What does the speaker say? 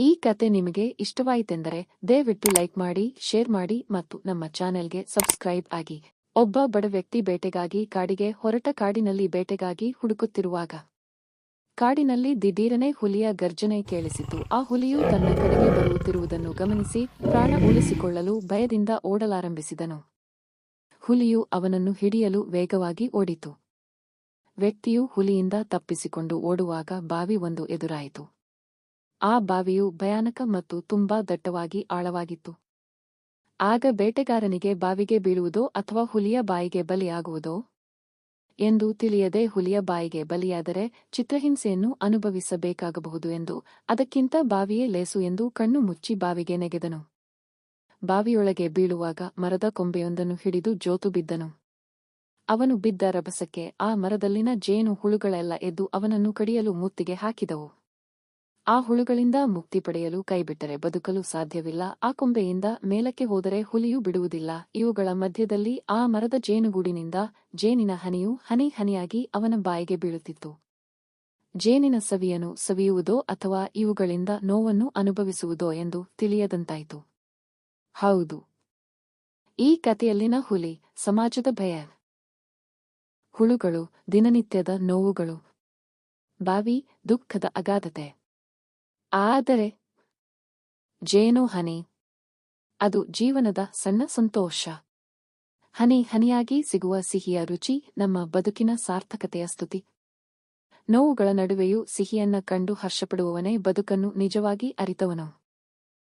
ಈ ಕತೆ ನಿಮಗೆ ಇಷ್ಟವಾಯಿತೆಂದರೆ ದಯವಿಟ್ಟು ಲೈಕ್ ಮಾಡಿ, ಶೇರ್ ಮಾಡಿ ಮತ್ತು ನಮ್ಮ ಚಾನೆಲ್ಗೆ ಸಬ್ಸ್ಕ್ರೈಬ್ ಆಗಿ. ಒಬ್ಬ ಬಡ ವ್ಯಕ್ತಿ ಬೇಟೆಗಾಗಿ ಕಾಡಿಗೆ, ಹೊರಟ ಕಾಡಿನಲ್ಲಿ ಬೇಟೆಗಾಗಿ ಹುಡುಕುತ್ತಿರುವಾಗ ಕಾಡಿನಲ್ಲಿ ದಿಢೀರನೆ ಹುಲಿಯ ಗರ್ಜನೆ ಕೇಳಿಸಿತು. ಆ ಹುಲಿಯು ತನ್ನ ಕಡೆಗೆ ಬರುತ್ತಿರುವುದನ್ನು ಗಮನಿಸಿ ಪ್ರಾಣ ಉಳಿಸಿಕೊಳ್ಳಲು ಭಯದಿಂದ ಓಡಲಾರಂಭಿಸಿದನು. ಹುಲಿಯು ಅವನನ್ನು ಹಿಡಿಯಲು ವೇಗವಾಗಿ ಓಡಿತು. ವ್ಯಕ್ತಿಯು ಹುಲಿಯಿಂದ ತಪ್ಪಿಸಿಕೊಂಡು ಓಡುವಾಗ ಬಾವಿ ಒಂದು ಎದುರಾಯಿತು. ಆ ಬಾವಿಯು ಭಯಾನಕ ಮತ್ತು ತುಂಬಾ ದಟ್ಟವಾಗಿ ಆಳವಾಗಿತ್ತು. ಆಗ ಬೇಟೆಗಾರನಿಗೆ ಬಾವಿಗೆ ಬೀಳುವುದೋ ಅಥವಾ ಹುಲಿಯ ಬಾಯಿಗೆ ಬಲಿಯಾಗುವುದೋ ಎಂದು ತಿಳಿಯದೆ ಹುಲಿಯ ಬಾಯಿಗೆ ಬಲಿಯಾದರೆ ಚಿತ್ರಹಿಂಸೆಯನ್ನು ಅನುಭವಿಸಬೇಕಾಗಬಹುದು ಎಂದು ಅದಕ್ಕಿಂತ ಬಾವಿಯೇ ಲೇಸು ಎಂದು ಕಣ್ಣು ಮುಚ್ಚಿ ಬಾವಿಗೆ ನೆಗೆದನು. ಬಾವಿಯೊಳಗೆ ಬೀಳುವಾಗ ಮರದ ಕೊಂಬೆಯೊಂದನ್ನು ಹಿಡಿದು ಜೋತು ಬಿದ್ದನು. ಅವನು ಬಿದ್ದ ರಭಸಕ್ಕೆ ಆ ಮರದಲ್ಲಿನ ಜೇನು ಹುಳುಗಳೆಲ್ಲ ಎದ್ದು ಅವನನ್ನು ಕಡಿಯಲು ಮುತ್ತಿಗೆ ಹಾಕಿದವು. ಆ ಹುಳುಗಳಿಂದ ಮುಕ್ತಿ ಪಡೆಯಲು ಕೈಬಿಟ್ಟರೆ ಬದುಕಲು ಸಾಧ್ಯವಿಲ್ಲ. ಆ ಕೊಂಬೆಯಿಂದ ಮೇಲಕ್ಕೆ ಹೋದರೆ ಹುಲಿಯು ಬಿಡುವುದಿಲ್ಲ. ಇವುಗಳ ಮಧ್ಯದಲ್ಲಿ ಆ ಮರದ ಜೇನುಗೂಡಿನಿಂದ ಜೇನಿನ ಹನಿಯು ಹನಿ ಹನಿಯಾಗಿ ಅವನ ಬಾಯಿಗೆ ಬೀಳುತ್ತಿತ್ತು. ಜೇನಿನ ಸವಿಯನು ಸವಿಯುವುದೋ ಅಥವಾ ಇವುಗಳಿಂದ ನೋವನ್ನು ಅನುಭವಿಸುವುದೋ ಎಂದು ತಿಳಿಯದಂತಾಯಿತು. ಹೌದು. ಈ ಕಥೆಯಲ್ಲಿನ ಹುಲಿ ಸಮಾಜದ ಭಯ. ಹುಳುಗಳು ದಿನನಿತ್ಯದ ನೋವುಗಳು. ಬಾವಿ ದುಃಖದ ಅಗಾಧತೆ. ಆದರೆ, ಜೇನು ಹನಿ, ಅದು ಜೀವನದ ಸಣ್ಣ ಸಂತೋಷ. ಹನಿ ಹನಿಯಾಗಿ ಸಿಗುವ ಸಿಹಿಯ ರುಚಿ ನಮ್ಮ ಬದುಕಿನ ಸಾರ್ಥಕತೆಯ ಸ್ತುತಿ. ನೋವುಗಳ ನಡುವೆಯೂ ಸಿಹಿಯನ್ನ ಕಂಡು ಹರ್ಷಪಡುವವನೇ ಬದುಕನ್ನು ನಿಜವಾಗಿ ಅರಿತವನು.